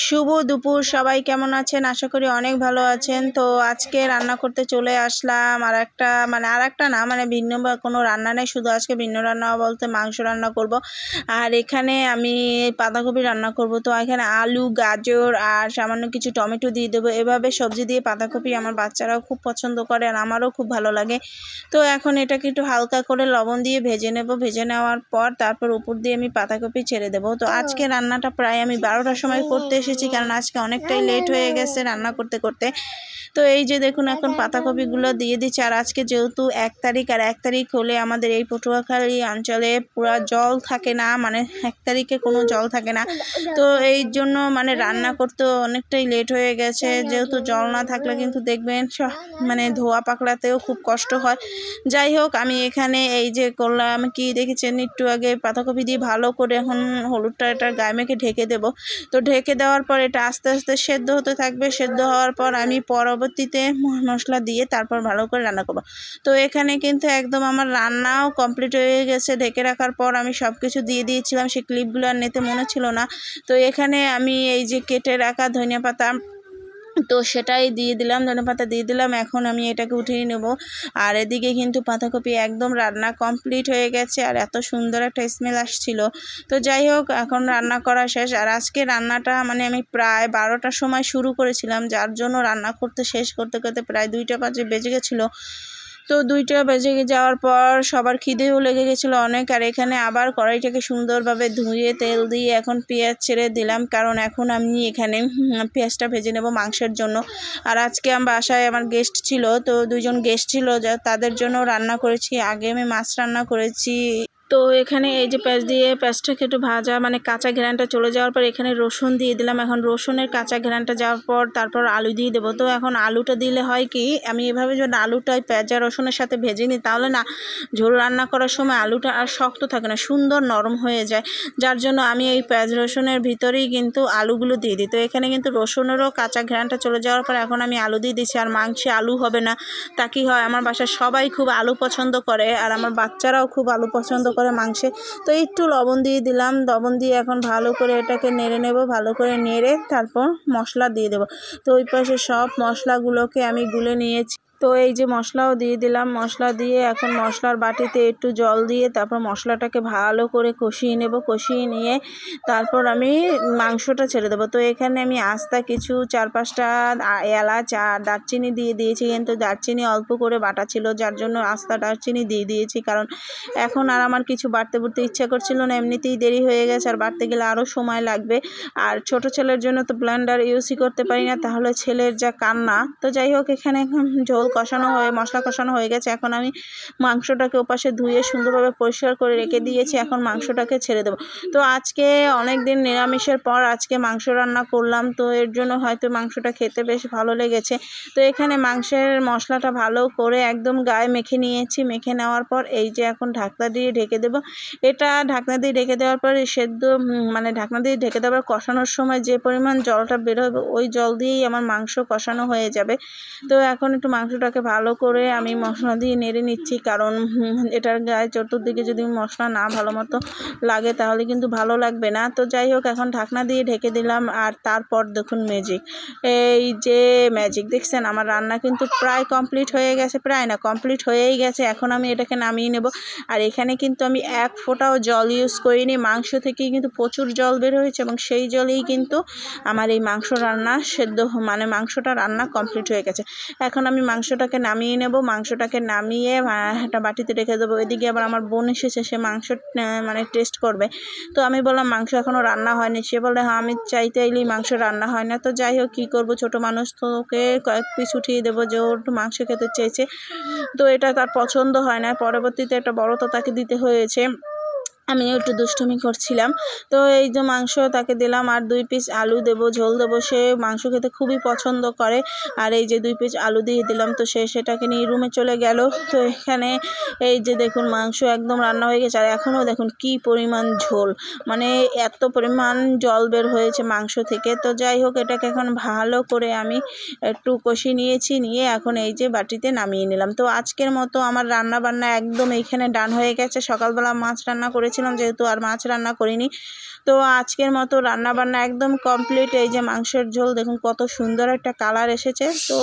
শুভ দুপুর, সবাই কেমন আছেন? আশা করি অনেক ভালো আছেন। তো আজকে রান্না করতে চলে আসলাম আর একটা মানে আর একটা না মানে ভিন্ন বা কোনো রান্না নেই। শুধু আজকে ভিন্ন রান্না বলতে মাংস রান্না করব। আর এখানে আমি বাঁধাকপি রান্না করব। তো এখানে আলু, গাজর আর সামান্য কিছু টমেটো দিয়ে দেবো। এভাবে সবজি দিয়ে বাঁধাকপি আমার বাচ্চারাও খুব পছন্দ করে আর আমারও খুব ভালো লাগে। তো এখন এটাকে একটু হালকা করে লবণ দিয়ে ভেজে নেব। ভেজে নেওয়ার পর তারপর উপর দিয়ে আমি পাতাকপি ছেড়ে দেবো। তো আজকে রান্নাটা প্রায় আমি বারোটার সময় করতে এসেছি কারণ আজকে অনেকটাই লেট হয়ে গেছে রান্না করতে করতে। তো এই যে দেখুন এখন পাতাকপিগুলো দিয়ে দিচ্ছি। আর আজকে যেহেতু এক তারিখ আর এক তারিখ হলে আমাদের এই পটুয়াখালী অঞ্চলে পুরো জল থাকে না মানে এক তারিখে কোনো জল থাকে না। তো এই জন্য মানে রান্না করতে অনেকটাই লেট হয়ে গেছে। যেহেতু জল না থাকলে কিন্তু দেখবেন মানে ধোয়া পাকড়াতেও খুব কষ্ট হয়। যাই হোক আমি এখানে এই যে করলাম কি দেখেছেন? একটু আগে পাতাকপি দিয়ে ভালো করে এখন হলুদটা এটা গায়ে মেখে ঢেকে দেবো। তো ঢেকে দেওয়ার পর এটা আস্তে আস্তে সেদ্ধ হতে থাকবে। সেদ্ধ হওয়ার পর আমি পরবর্তীতে মশলা দিয়ে তারপর ভালো করে রান্না করব। তো এখানে কিন্তু একদম আমার রান্নাও কমপ্লিট হয়ে গেছে। ঢেকে রাখার পর আমি সব কিছু দিয়ে দিয়েছিলাম। সেই ক্লিপগুলো আর নিতে মনে ছিল না। তো এখানে আমি এই যে কেটে রাখা ধনিয়া পাতা তো সেটাই দিয়ে দিলাম, ধনে পাতা দিয়ে দিলাম, এখন আমি এটাকে উঠিয়ে নেব। আর এদিকে কিন্তু পাতাকপি একদম রান্না কমপ্লিট হয়ে গেছে, আর এত সুন্দর একটা স্মেল আসছিল। তো যাই হোক, এখন রান্না করা শেষ, আর আজকে রান্নাটা মানে আমি প্রায় বারোটার সময় শুরু করেছিলাম, যার জন্য রান্না করতে শেষ করতে করতে প্রায় দুইটা পাঁচে বেজে গেছিল। তো দুইটা বেজে যাওয়ার পর সবার খিদেও লেগে গেছিল অনেক, আর এখানে আবার কড়াইটাকে সুন্দরভাবে ধুয়ে তেল দিয়ে এখন পেঁয়াজ ছেড়ে দিলাম, কারণ এখন আমি এখানে পেঁয়াজটা ভেজে নেব মাংসের জন্য। আর আজকে আমার বাসায় আমার গেস্ট ছিল, তো দুজন গেস্ট ছিল, যা তাদের জন্য রান্না করেছি। আগে আমি মাছ রান্না করেছি। তো এখানে এই যে পেঁয়াজ দিয়ে পেঁয়াজটাকে একটু ভাজা মানে কাঁচা ঘেরানটা চলে যাওয়ার পর এখানে রসুন দিয়ে দিলাম। এখন রসুনের কাঁচা ঘেরানটা যাওয়ার পর তারপর আলু দিয়ে দেবো। তো এখন আলুটা দিলে হয় কি, আমি এভাবে যদি আলুটা পেঁয়াজ আর রসুনের সাথে ভেজে নিই, তাহলে না ঝোল রান্না করার সময় আলুটা আর শক্ত থাকে না, সুন্দর নরম হয়ে যায়। যার জন্য আমি এই পেঁয়াজ রসুনের ভিতরেই কিন্তু আলুগুলো দিয়ে দিই। তো এখানে কিন্তু রসুনেরও কাঁচা ঘ্রানটা চলে যাওয়ার পর এখন আমি আলু দিয়ে দিচ্ছি আর মাংসে আলু হবে না। তা কি হয়, আমার বাসার সবাই খুব আলু পছন্দ করে, আর আমার বাচ্চারাও খুব আলু পছন্দ করে। মাংসে। তো একটু লবণ দিয়ে দিলাম। লবণ দিয়ে এখন ভালো করে এটাকে নেড়ে নেব, ভালো করে নেড়ে তারপর মশলা দিয়ে দেবো। তো ওই পাশে সব মশলাগুলোকে আমি গুলে নিয়েছি। তো এই যে মশলাও দিয়ে দিলাম। মশলা দিয়ে এখন মশলার বাটিতে একটু জল দিয়ে তারপর মশলাটাকে ভালো করে কষিয়ে নেব। কষিয়ে নিয়ে তারপর আমি মাংসটা ছেড়ে দেবো। তো এখানে আমি আস্তা কিছু, চার পাঁচটা এলাচ আর দারচিনি দিয়ে দিয়েছি। কিন্তু দারচিনি অল্প করে বাটা ছিল, যার জন্য আস্তা দারচিনি দিয়ে দিয়েছি। কারণ এখন আর আমার কিছু বাড়তে বুড়তে ইচ্ছা করছিল না। এমনিতেই দেরি হয়ে গেছে। আর বাড়তে গেলে আরও সময় লাগবে। আর ছোট ছেলের জন্য তো ব্লেন্ডার ইউজই করতে পারি না। তাহলে ছেলের যা কান্না। তো যাই হোক এখানে এখন ঝোল কষানো হয়ে, মশলা কষানো হয়ে গেছে। এখন আমি মাংসটাকে ওপাশে ধুয়ে সুন্দরভাবে পরিষ্কার করে রেখে দিয়েছি। এখন মাংসটাকে ছেড়ে দেবো। তো আজকে অনেক দিন নিরামিষের পর আজকে মাংস রান্না করলাম। তো এর জন্য হয়তো মাংসটা খেতে বেশ ভালো লেগেছে। তো এখানে মাংসের মশলাটা ভালো করে একদম গায়ে মেখে নিয়েছি। মেখে নেওয়ার পর এই যে এখন ঢাকনা দিয়ে ঢেকে দেবো। এটা ঢাকনা দিয়ে ঢেকে দেওয়ার পর সেদ্ধ মানে ঢাকনা দিয়ে ঢেকে দেওয়ার কষানোর সময় যে পরিমাণ জলটা বেরোবে ওই জল দিয়েই আমার মাংস কষানো হয়ে যাবে। তো এখন একটু মাংসটাকে ভালো করে আমি মশলা দিয়ে নেড়ে নিচ্ছি, কারণ এটার গায়ে চতুর্দিকে যদি মশলা না ভালো মতো লাগে তাহলে কিন্তু ভালো লাগবে না। তো যাই হোক, এখন ঢাকনা দিয়ে ঢেকে দিলাম আর তারপর দেখুন ম্যাজিক এই যে ম্যাজিক দেখছেন? আমার রান্না কিন্তু প্রায় কমপ্লিট হয়ে গেছে, প্রায় না কমপ্লিট হয়েই গেছে। এখন আমি এটাকে নামিয়ে নেব। আর এখানে কিন্তু আমি এক ফোঁটাও জল ইউজ করিনি, মাংস থেকেই কিন্তু প্রচুর জল বের হয়েছে এবং সেই জলেই কিন্তু আমার এই মাংস রান্না সেদ্ধ মানে মাংসটা রান্না কমপ্লিট হয়ে গেছে। এখন আমি মাংসটাকে নামিয়ে নেব, মাংসটাকে নামিয়ে একটা বাটিতে রেখে দেবো। এদিকে আবার আমার বোন এসেছে, সে মাংস মানে টেস্ট করবে। তো আমি বললাম, মাংস এখনও রান্না হয়নি। সে বলে হ্যাঁ আমি চাইতে এলেই মাংস রান্না হয় না। তো যাই হোক, কী করব? ছোটো মানুষ তো ওকে কয়েক পিস উঠিয়ে দেবো যে ওর মাংস খেতে চেয়েছে। তো এটা তার পছন্দ হয় না। পরবর্তীতে একটা বড় তো তাকে দিতে হয়েছে। আমিও একটু দুষ্টুমি করছিলাম। তো এই যে মাংস তাকে দিলাম আর দুই পিস আলু দেবো, ঝোল দেবো। সে মাংস খেতে খুবই পছন্দ করে। আর এই যে দুই পিস আলু দিয়ে দিলাম, তো সে সেটাকে নিয়ে রুমে চলে গেল। তো এখানে এই যে দেখুন মাংস একদম রান্না হয়ে গেছে। আর এখনও দেখুন কি পরিমাণ ঝোল। মানে এত পরিমাণ জল বের হয়েছে মাংস থেকে। তো যাই হোক, এটাকে এখন ভালো করে আমি একটু কষিয়ে নিয়েছি, নিয়ে এখন এই যে বাটিতে নামিয়ে নিলাম। তো আজকের মতো আমার রান্না বান্না একদম এইখানে ডান হয়ে গেছে। সকালবেলা মাছ রান্না করেছি। রেখেছিলাম যেহেতু আর মাছ রান্না করিনি। তো আজকের মতো রান্না বান্না একদম কমপ্লিট এই যে মাংসের ঝোল, দেখুন কত সুন্দর একটা কালার এসেছে। তো